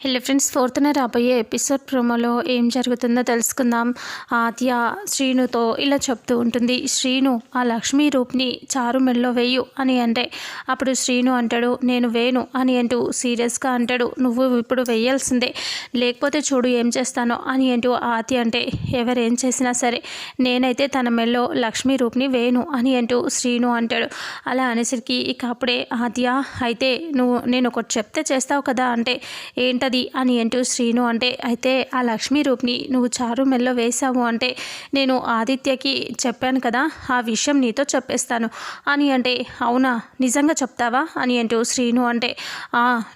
Hello friends ఫోర్త్న రాబోయే episode ప్రోమోలో ఏం జరుగుతుందో తెలుసుకుందాం. ఆద్య శ్రీనుతో ఇలా చెప్తూ ఉంటుంది శ్రీను ఆ లక్ష్మీ రూప్ని చారు మెల్లో వేయు అని అంటే అప్పుడు శ్రీను అంటాడు నేను వేను అని అంటూ సీరియస్గా అంటాడు నువ్వు ఇప్పుడు వేయాల్సిందే లేకపోతే చూడు ఏం చేస్తానో అని అంటూ ఆద్య అంటే ఎవరేం చేసినా సరే నేనైతే తన మెల్లో లక్ష్మీ రూప్ని వేను అని అంటూ శ్రీను అంటాడు. అలా అనేసరికి ఇక అప్పుడే ఆద్య అయితే నువ్వు నేను ఒకటి చెప్తే చేస్తావు కదా అంటే ఏంట ఉంటుంది అని అంటూ శ్రీను అంటే అయితే ఆ లక్ష్మీ రూప్ని నువ్వు చారు మెల్లో వేశావు అంటే నేను ఆదిత్యకి చెప్పాను కదా ఆ విషయం నీతో చెప్పేస్తాను అని అంటే అవునా నిజంగా చెప్తావా? అని అంటూ శ్రీను అంటే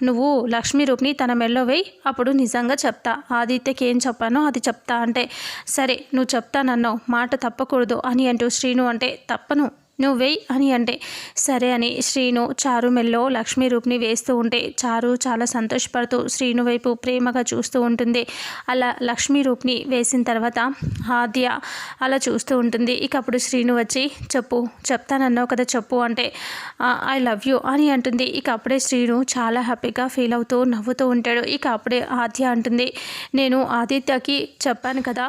నువ్వు లక్ష్మీ రూప్ని తన మెల్లో వేయి అప్పుడు నిజంగా చెప్తా. ఆదిత్యకి ఏం చెప్పానో అది చెప్తా అంటే సరే నువ్వు చెప్తానన్నావు మాట తప్పకూడదు అని అంటూ శ్రీను అంటే తప్పను. నువ్వు వెయ్యి అని అంటే సరే అని శ్రీను చారు మెల్లో లక్ష్మీ రూప్ని వేస్తూ ఉంటే చారు చాలా సంతోషపడుతూ శ్రీను వైపు ప్రేమగా చూస్తూ ఉంటుంది. అలా లక్ష్మీ రూప్ని వేసిన తర్వాత ఆద్య అలా చూస్తూ ఉంటుంది. ఇక అప్పుడు శ్రీను వచ్చి చెప్పు చెప్తానన్నావు కదా చెప్పు అంటే ఐ లవ్ యూ అని అంటుంది. ఇక అప్పుడే శ్రీను చాలా హ్యాపీగా ఫీల్ అవుతూ నవ్వుతూ ఉంటాడు. ఇక అప్పుడే ఆద్య అంటుంది నేను ఆదిత్యకి చెప్పాను కదా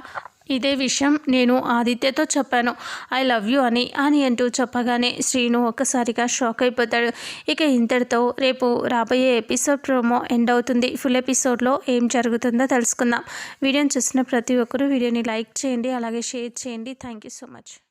ఇదే విషయం నేను ఆదిత్యతో చెప్పాను. ఐ లవ్ యూ అని అని అంటూ చెప్పగానే శ్రీను ఒక్కసారిగా షాక్ అయిపోతాడు. ఇక ఇంతటితో రేపు రాబోయే ఎపిసోడ్ ప్రోమో ఎండ్ అవుతుంది. ఫుల్ ఎపిసోడ్లో ఏం జరుగుతుందో తెలుసుకుందాం. వీడియోని చూసిన ప్రతి ఒక్కరూ వీడియోని లైక్ చేయండి అలాగే షేర్ చేయండి. Thank you so much.